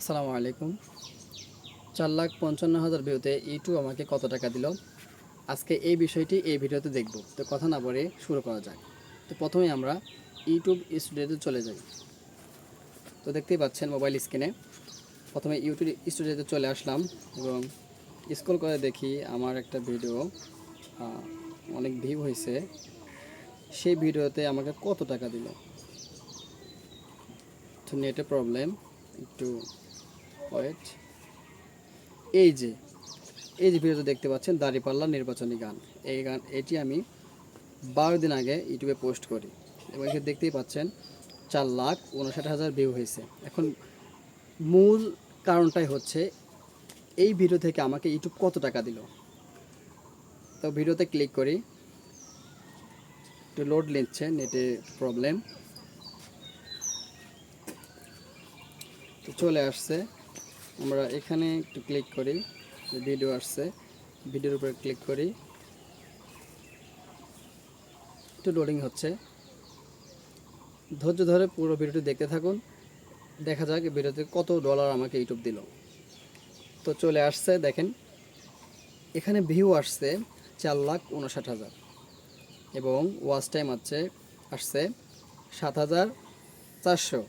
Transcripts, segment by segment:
আসসালামু আলাইকুম। চার লাখ পঞ্চান্ন হাজার ভিউতে ইউটিউব আমাকে কত টাকা দিল? আজকে এই বিষয়টি এই ভিডিওতে দেখব। তো কথা না বলে শুরু করা যাক। তো প্রথমে আমরা ইউটিউব স্টুডিওতে চলে যাই। তো দেখতেই পাচ্ছেন মোবাইল স্ক্রিনে। প্রথমে ইউটিউব স্টুডিওতে চলে আসলাম এবং স্ক্রল করে দেখি আমার একটা ভিডিও অনেক ভিউ হয়েছে। সেই ভিডিওতে আমাকে কত টাকা দিল? নেটে প্রবলেম, একটু ওয়েট এই যে এই যে ভিডিওতে দেখতে পাচ্ছেন দাঁড়িপাল্লা নির্বাচনী গান। এই গান, এটি আমি বারো দিন আগে ইউটিউবে পোস্ট করি এবং এখানে দেখতেই পাচ্ছেন চার লাখ উনষাট হাজার ভিউ হয়েছে। এখন মূল কারণটাই হচ্ছে এই ভিডিও থেকে আমাকে ইউটিউব কত টাকা দিল? তো ভিডিওতে ক্লিক করি। একটু লোড নিচ্ছে নেটে প্রবলেম তো চলে আসছে। আমরা এখানে একটু ক্লিক করি ভিডিও আসছে ভিডিওর উপরে ক্লিক করি। একটু লোডিং হচ্ছে। ধৈর্য ধরে পুরো ভিডিওটি দেখতে থাকুন। দেখা যাক ভিডিওতে কত ডলার আমাকে ইউটিউব দিল। তো চলে আসছে, দেখেন। এখানে ভিউ আসছে চার লাখ উনষাট হাজার। এবং ওয়াচ টাইম আছে, আসছে সাত হাজার চারশো।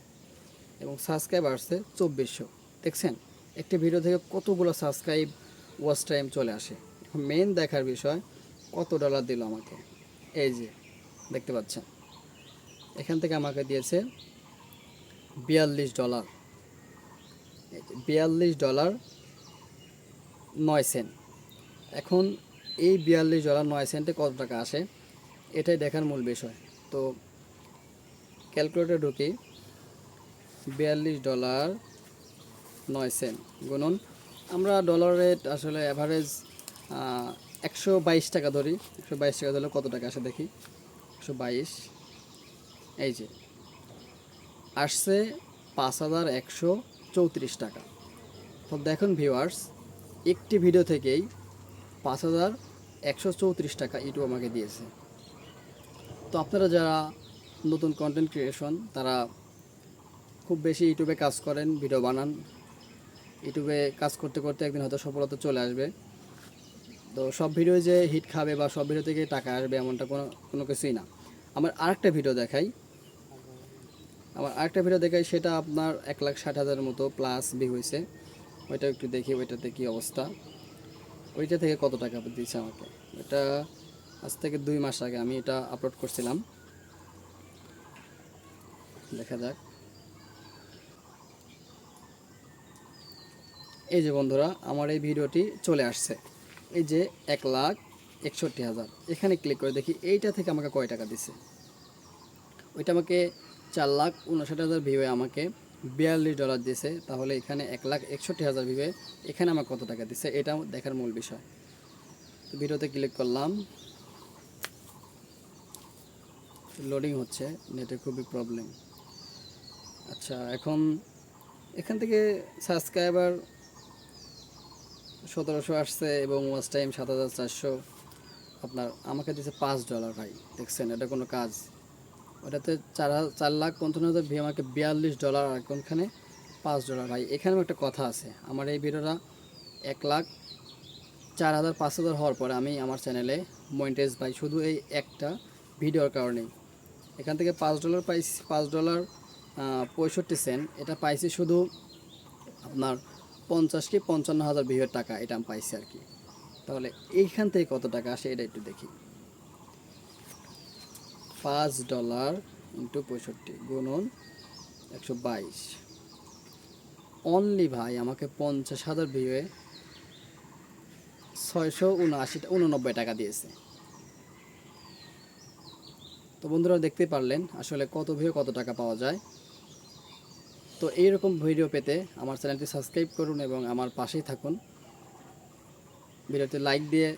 এবং সাবস্ক্রাইব আসছে চব্বিশশো। দেখছেন? একটি ভিডিও থেকে কতগুলো সাবস্ক্রাইব ওয়াচ টাইম চলে আসে। মেন দেখার বিষয়, কত ডলার দিল আমাকে? এই যে, দেখতে পাচ্ছেন। এখান থেকে আমাকে দিয়েছে বিয়াল্লিশ ডলার বিয়াল্লিশ ডলার নয় সেন্ট এখন এই বিয়াল্লিশ ডলার নয় সেন্টে কত টাকা আসে? এটাই দেখার মূল বিষয়। তো ক্যালকুলেটর ঢুকি, বিয়াল্লিশ ডলার নয় সেন্ট। গুনুন, আমরা ডলার রেট আসলে অ্যাভারেজ একশো বাইশ টাকা ধরি। একশো বাইশ টাকা ধরলে কত টাকা আসে দেখি? একশো বাইশ। এই যে, আসছে পাঁচ হাজার একশো চৌত্রিশ টাকা। তো দেখুন ভিউয়ার্স একটি ভিডিও থেকেই পাঁচ হাজার একশো চৌত্রিশ টাকা ইউটিউব আমাকে দিয়েছে। তো আপনারা যারা নতুন কন্টেন্ট ক্রিয়েশন তারা খুব বেশি ইউটিউবে কাজ করেন ভিডিও বানান ইউটিউবে কাজ করতে করতে একদিন হয়তো সফলতা চলে আসবে। তো সব ভিডিও যে হিট খাবে বা সব ভিডিও থেকে টাকা আসবে এমনটা কোনো কোনো কিছুই না। আমার আরেকটা ভিডিও দেখাই। আমার আরেকটা ভিডিও দেখাই, সেটা আপনার এক লাখ ষাট হাজারের মতো প্লাস বি হয়েছে। ওইটা একটু দেখি, ওইটাতে কী অবস্থা। ওইটা থেকে কত টাকা দিয়েছে আমাকে? এটা আজ থেকে দুই মাস আগে আমি এটা আপলোড করছিলাম। দেখা যাক। এই যে বন্ধুরা, আমার এই ভিডিওটি চলে আসছে। এই যে এক লাখ একষট্টি হাজার। এখানে ক্লিক করে দেখি এইটা থেকে আমাকে কয় টাকা দিছে? ওইটা আমাকে চার লাখ উনষাট হাজার ভিউয়ে আমাকে বিয়াল্লিশ ডলার দিয়েছে তাহলে এখানে এক লাখ একষট্টি হাজার ভিউয়ে এখানে আমার কত টাকা দিছে? এটা দেখার মূল বিষয়। ভিডিওতে ক্লিক করলাম। লোডিং হচ্ছে নেটে খুবই প্রবলেম আচ্ছা এখন এখান থেকে সাবস্ক্রাইবার সতেরোশো আসছে এবং ওয়াচ টাইম সাত হাজার চারশো। আপনার, আমাকে দিচ্ছে পাঁচ ডলার ভাই, দেখছেন, এটা কোনো কাজ। ওটাতে চার চার লাখ পঞ্চান্ন হাজার ভি আমাকে বিয়াল্লিশ ডলার আর কোনখানে? পাঁচ ডলার ভাই, এখানেও একটা কথা আছে। আমার এই ভিডিওটা এক লাখ চার হাজার পাঁচ হাজার হওয়ার পরে আমি আমার চ্যানেলে মনিটাইজ পাই শুধু এই একটা ভিডিওর কারণেই। এখান থেকে পাঁচ ডলার পাইছি, পাঁচ ডলার পঁয়ষট্টি সেন্ট। এটা পাইছি শুধু আপনার পঞ্চাশ কি পঞ্চান্ন হাজার ভিউয়ের টাকা এটা আমি পাইছি আর কি। তাহলে এইখান থেকে কত টাকা আসে এটা একটু দেখি। পাঁচ ডলার ইন্টু পঁয়ষট্টি গুণন একশো বাইশ। অনলি ভাই আমাকে পঞ্চাশ হাজার ভিউয়ে ছয়শো উনআশি উননব্বই টাকা দিয়েছে। তো বন্ধুরা দেখতে পারলেন আসলে কত ভিউ কত টাকা পাওয়া যায়। তো এইরকম ভিডিও পেতে আমার চ্যানেলটি সাবস্ক্রাইব করুন এবং আমার পাশেই থাকুন। ভিডিওতে লাইক দিয়ে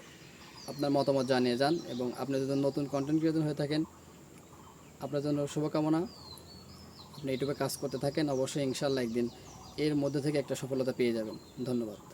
আপনার মতামত জানিয়ে যান এবং আপনি যদি নতুন কন্টেন্ট ক্রিয়েটর হয়ে থাকেন, আপনার জন্য শুভকামনা। আপনি ইউটিউবে কাজ করতে থাকেন, অবশ্যই ইনশাল্লাহ একদিন এর মধ্যে থেকে একটা সফলতা পেয়ে যাবেন। ধন্যবাদ।